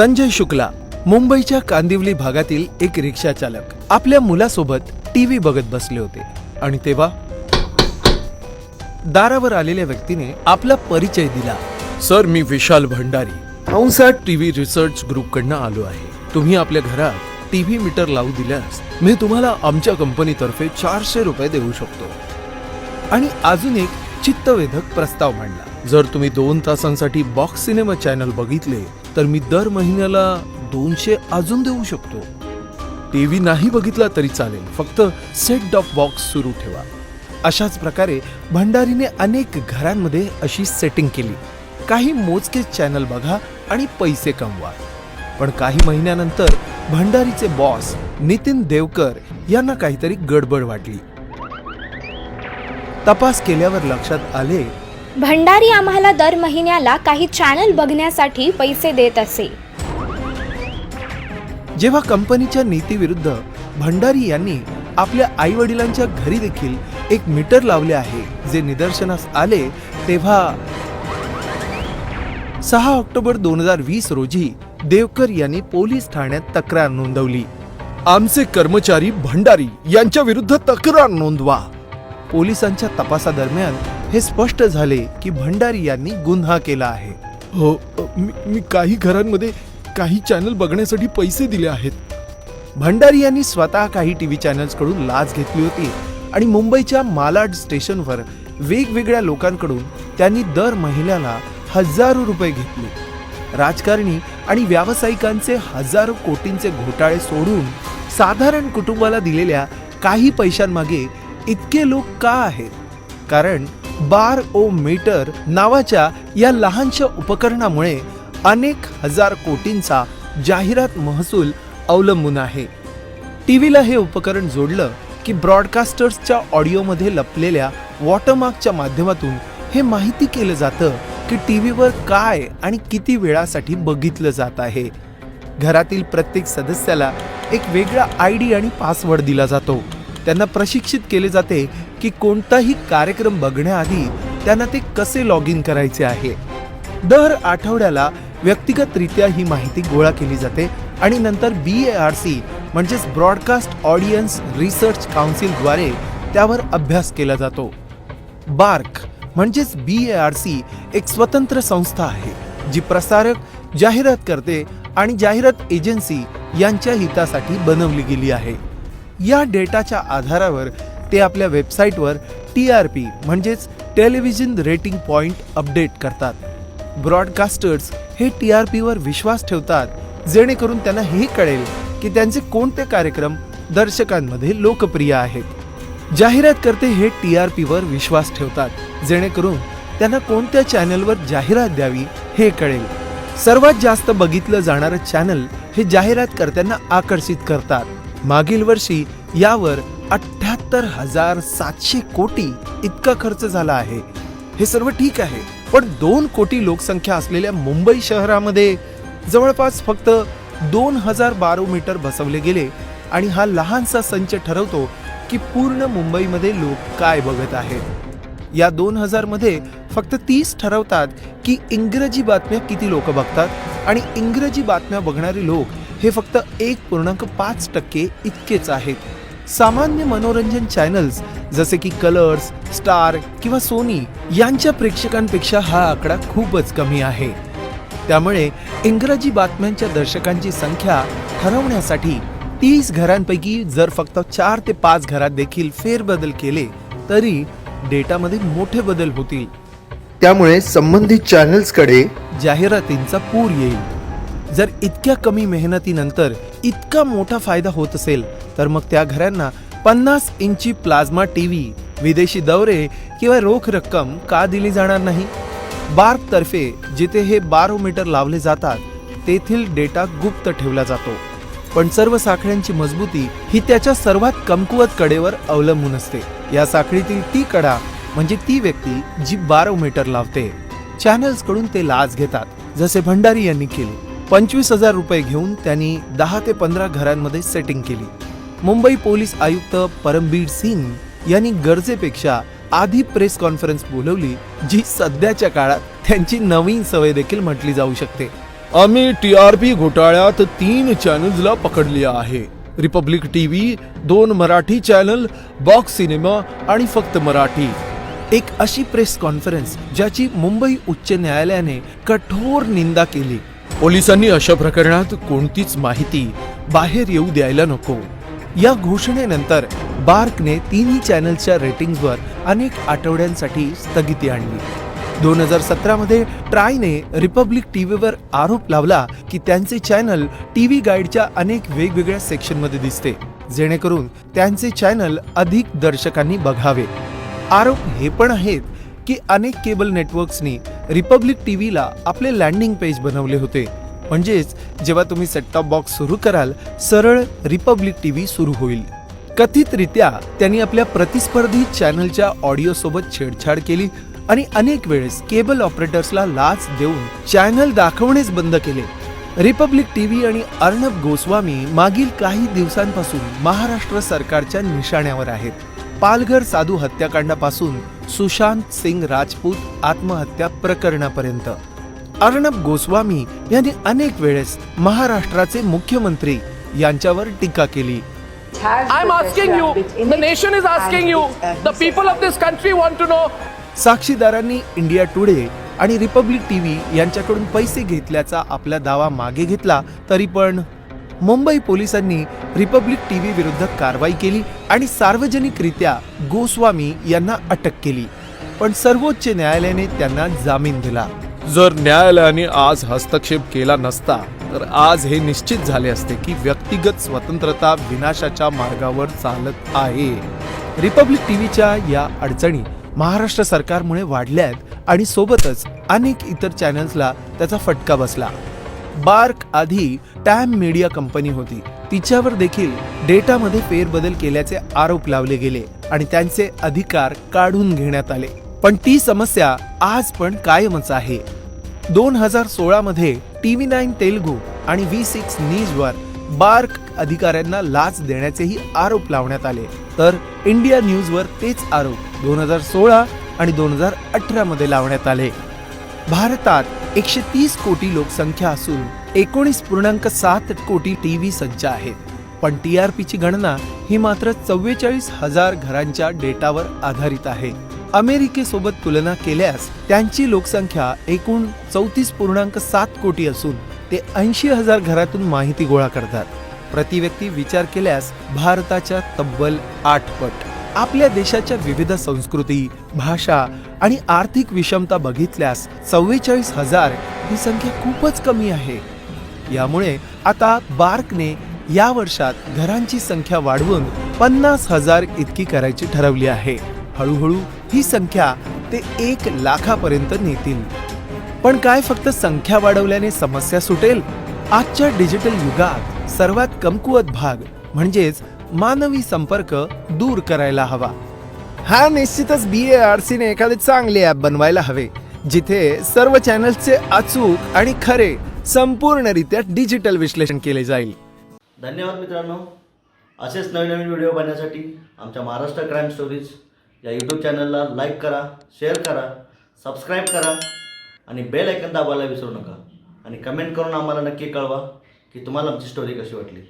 संजय शुक्ला मुंबईच्या कांदिवली भागातील एक रिक्षा चालक आपल्या मुलासोबत टीव्ही बघत बसले होते. आणि तेव्हा दारावर आलेल्या व्यक्तीने आपला परिचय दिला. सर मी Vishal Bhandari. Aunsa TV research group कडनं आलो आहे. तुम्ही आपल्या घरात टीव्ही मीटर लावू दिल्यास मी तुम्हाला आमच्या कंपनीतर्फे चारशे रुपये देऊ शकतो. आणि अजून एक चित्तवेधक प्रस्ताव मांडला. जर तुम्ही दोन तासांसाठी बॉक्स सिनेमा चॅनल बघितले तर मी दर महिन्याला दोनशे अजून देऊ शकतो. टीव्ही नाही बघितला तरी चालेल. फक्त सेट डॉप बॉक्स सुरू ठेवा. अशाच प्रकारे भंडारीने अनेक घरांमध्ये अशी सेटिंग केली. काही मोजके चॅनल बघा आणि पैसे कमवा. पण काही महिन्यानंतर भंडारीचे बॉस नितीन देवकर यांना काहीतरी गडबड वाटली. तपास केल्यावर लक्षात आले भंडारी आम्हाला दर महिन्याला काही चॅनल बघण्यासाठी पैसे देत असे. जेव्हा कंपनीच्या नीतीविरुद्ध भंडारी यांनी आपल्या आई वडिलांच्या घरी देखील एक मीटर लावले आहे जे निदर्शनास आले तेव्हा सहा ऑक्टोबर दोन हजार वीस रोजी देवकर यांनी पोलीस ठाण्यात तक्रार नोंदवली. आमचे कर्मचारी भंडारी यांच्या विरुद्ध तक्रार नोंदवा. पोलिसांच्या तपासादरम्यान हे स्पष्ट झाले की भंडारी यांनी गुन्हा केला आहे. हो मी मी काही घरांमध्ये काही चॅनल बघण्यासाठी पैसे दिले आहेत. भंडारी यांनी स्वतः काही टीव्ही चॅनल्सकडून लाच घेतली होती आणि मुंबईच्या मालाड स्टेशनवर वेगवेगळ्या लोकांकडून त्यांनी दर महिन्याला हजारो रुपये घेतले. राजकारणी आणि व्यावसायिकांचे हजारो कोटींचे घोटाळे सोडून साधारण कुटुंबाला दिलेल्या काही पैशांमागे इतके लोक का आहेत? कारण बार ओ मीटर नावाच्या या लहानशा उपकरणामुळे अनेक हजार कोटींचा जाहिरात महसूल अवलंबून आहे. टी व्हीला हे उपकरण जोडलं की ब्रॉडकास्टर्सच्या ऑडिओमध्ये लपलेल्या वॉटरमार्कच्या माध्यमातून हे माहिती केलं जातं की टी व्हीवर काय आणि किती वेळासाठी बघितलं जात आहे. घरातील प्रत्येक सदस्याला एक वेगळा आय डी आणि पासवर्ड दिला जातो. त्यांना प्रशिक्षित केले जाते की कोणताही कार्यक्रम बघण्याआधी त्यांना ते कसे लॉग इन करायचे आहे. दर आठवड्याला व्यक्तिगतरित्या ही माहिती गोळा केली जाते आणि नंतर बी ए आर सी म्हणजेच ब्रॉडकास्ट ऑडियन्स रिसर्च काउन्सिलद्वारे त्यावर अभ्यास केला जातो. बार्क म्हणजेच बी ए आर सी एक स्वतंत्र संस्था आहे जी प्रसारक जाहिरात करते आणि जाहिरात एजन्सी यांच्या हितासाठी बनवली गेली आहे. या डेटाच्या आधारावर ते आपल्या वेबसाईटवर टी आर पी म्हणजेच टेलिव्हिजन रेटिंग पॉइंट अपडेट करतात. ब्रॉडकास्टर्स हे टी आर पीवर विश्वास ठेवतात जेणेकरून त्यांना हे कळेल की त्यांचे कोणते कार्यक्रम दर्शकांमध्ये लोकप्रिय आहेत. जाहिरातकर्ते हे टी आर पीवर विश्वास ठेवतात जेणेकरून त्यांना कोणत्या चॅनलवर जाहिरात द्यावी हे कळेल. सर्वात जास्त बघितलं जाणारं चॅनल हे जाहिरातकर्त्यांना आकर्षित करतात. मागील वर्षी यावर सत्तर हजार सातशे कोटी इतका खर्च झाला आहे. हे सर्व ठीक आहे पण दोन कोटी लोकसंख्या असलेल्या मुंबई शहरामध्ये जवळपास फक्त दोन हजार बारोमीटर बसवले गेले आणि हा लहानसा संच ठरवतो की पूर्ण मुंबईमध्ये लोक काय बघत आहेत. या दोन हजारमध्ये फक्त तीस ठरवतात की इंग्रजी बातम्या किती लोक बघतात आणि इंग्रजी बातम्या बघणारे लोक हे फक्त एक पूर्णांक पाच टक्के इतकेच आहेत. सामान्य मनोरंजन चॅनल्स जसे की कलर्स स्टार किंवा सोनी यांच्या प्रेक्षकांपेक्षा हा आकडा खूपच कमी आहे. त्यामुळे इंग्रजी बातम्यांच्या दर्शकांची संख्या ठरवण्यासाठी तीस घरांपैकी जर फक्त चार ते पाच घरात देखील फेरबदल केले तरी डेटामध्ये मोठे बदल होतील. त्यामुळे संबंधित चॅनल्सकडे जाहिरातींचा पूर येईल. जर इतक्या कमी मेहनतीनंतर इतका मोठा फायदा होत असेल तर मग त्या घरांना पन्नास इंची प्लाझ्मा टीव्ही विदेशी दौरे किंवा रोख रक्कम का दिली जाणार नाही? बार्क तर्फे जिथे हे बारोमीटर लावले जातात तेथील डेटा गुप्त ठेवला जातो. पण सर्व साखळ्यांची मजबूती ही त्याच्या सर्वात कमकुवत कडेवर अवलंबून असते. या साखळीतील ती कडा म्हणजे ती व्यक्ती जी बारोमीटर लावते. चॅनल्सकडून ते लाच घेतात जसे भंडारी यांनी केले. पंचवीस हजार रुपये घेऊन त्यांनी दहा ते पंधरा घरांमध्ये सेटिंग केली. मुंबई पोलीस आयुक्त परमबीर सिंग यांनी गरजेपेक्षा आधी प्रेस कॉन्फरन्स बोलवली जी सध्याच्या काळात त्यांची नवीन सवय देखील म्हटली जाऊ शकते. आम्ही टी आर पी घोटाळ्यात तीन चॅनल्सला पकडले आहे. रिपब्लिक टीव्ही दोन मराठी चॅनल बॉक्स सिनेमा आणि फक्त मराठी. एक अशी प्रेस कॉन्फरन्स ज्याची मुंबई उच्च न्यायालयाने कठोर निंदा केली. पोलिसांनी अशा प्रकरणात कोणतीच माहिती बाहेर येऊ द्यायला नको. या घोषणेनंतर बार्कने तिन्ही चॅनलच्या रेटिंग्सवर अनेक आठवड्यांसाठी स्थगिती आणली. दोन हजार सतरामध्ये ट्रायने रिपब्लिक टीव्हीवर आरोप लावला की त्यांचे चॅनल टीव्ही गाईडच्या अनेक वेगवेगळ्या सेक्शनमध्ये दिसते जेणेकरून त्यांचे चॅनल अधिक दर्शकांनी बघावे. आरोप हे पण आहेत की अनेक केबल नेटवर्क्सनी रिपब्लिक टी व्हीला आपले लँडिंग पेज बनवले होते. म्हणजेच जेव्हा तुम्ही सेटटॉप बॉक्स सुरू कराल सरळ रिपब्लिक टी व्ही सुरू होईल. कथितरित्या त्यांनी आपल्या प्रतिस्पर्धी चॅनलच्या ऑडिओसोबत छेडछाड केली आणि अनेक वेळेस केबल ऑपरेटर्सला लाच देऊन चॅनल दाखवणेच बंद केले. रिपब्लिक टी व्ही आणि अर्णब गोस्वामी मागील काही दिवसांपासून महाराष्ट्र सरकारच्या निशाण्यावर आहेत. पालघर साधू हत्याकांडापासून सुशांत सिंग राजपूत आत्महत्या प्रकरणापर्यंत. अर्णब गोस्वामी यांनी अनेक वेळेस महाराष्ट्राचे मुख्यमंत्री यांच्यावर टीका केली. I'm asking you, the nation is asking you, the people of this country want to know. साक्षीदारांनी इंडिया टुडे आणि रिपब्लिक टीव्ही यांच्याकडून पैसे घेतल्याचा आपला दावा मागे घेतला तरी पण मुंबई पोलिसांनी रिपब्लिक टीव्ही विरुद्ध कारवाई केली आणि सार्वजनिकरित्या गोस्वामी यांना अटक केली. पण सर्वोच्च न्यायालयाने त्यांना जामीन दिला. जर न्यायालयाने आज हस्तक्षेप केला नसता तर आज हे निश्चित झाले असते की व्यक्तिगत स्वतंत्रता विनाशाच्या मार्गावर चालत आहे. रिपब्लिक टीव्हीच्या या अडचणी महाराष्ट्र सरकारमुळे वाढल्या आहेत आणि सोबतच अनेक इतर चॅनल्सला त्याचा फटका बसला. बार्क आधी टॅम मीडिया कंपनी होती. तिच्यावर देखील डेटामध्ये फेरबदल केल्याचे आरोप लावले गेले आणि त्यांचे अधिकार काढून घेण्यात आले. पण ती समस्या आज पण कायमच आहे. दोन हजार सोळा मध्ये टीव्ही नाईन तेलगू आणि व्ही सिक्स न्यूजवर बार्क अधिकाऱ्यांना लाच देण्याचेही आरोप लावण्यात आले. तर इंडिया न्यूजवर तेच आरोप दोन हजार सोळा आणि दोन हजार अठरा मध्ये लावण्यात आले. भारतात एकशे तीस कोटी लोकसंख्या असून एकोणीस पूर्णांक सात कोटी टी व्ही संच आहेत. पण टी आर पीची गणना ही मात्र चव्वेचाळीस हजार घरांच्या डेटावर आधारित आहे. अमेरिकेसोबत तुलना केल्यास त्यांची लोकसंख्या एकूण चौतीस पूर्णांक सात कोटी असून ते ऐंशी हजार घरातून माहिती गोळा करतात. प्रति व्यक्ती विचार केल्यास भारताच्या तब्बल आठ पट. आपल्या देशाच्या विविध संस्कृती भाषा आणि आर्थिक विषमता बघितल्यास चव्वेचाळीस हजार ही संख्या खूपच कमी आहे. यामुळे आता बार्कने या वर्षात घरांची संख्या वाढवून पन्नास हजार इतकी करायची ठरवली आहे. हळूहळू ही संख्या ते एक लाखापर्यंत नेतील. पण काय फक्त संख्या वाढवल्याने समस्या सुटेल? आजच्या डिजिटल युगात सर्वात कमकुवत भाग म्हणजेच मानवी संपर्क दूर करायला हवा. हा निश्चितच बी ए आर सीने एखादे चांगले ॲप बनवायला हवे जिथे सर्व चॅनल्सचे अचूक आणि खरे संपूर्णरित्या डिजिटल विश्लेषण केले जाईल. धन्यवाद मित्रांनो. असेच नवीन नवीन व्हिडिओ पाहण्यासाठी आमच्या महाराष्ट्र क्राईम स्टोरीज या यूट्यूब चॅनलला लाईक करा शेअर करा सबस्क्राईब करा आणि बेल ऐकन दाबायला विसरू नका. आणि कमेंट करून आम्हाला नक्की कळवा की तुम्हाला आमची स्टोरी कशी वाटली.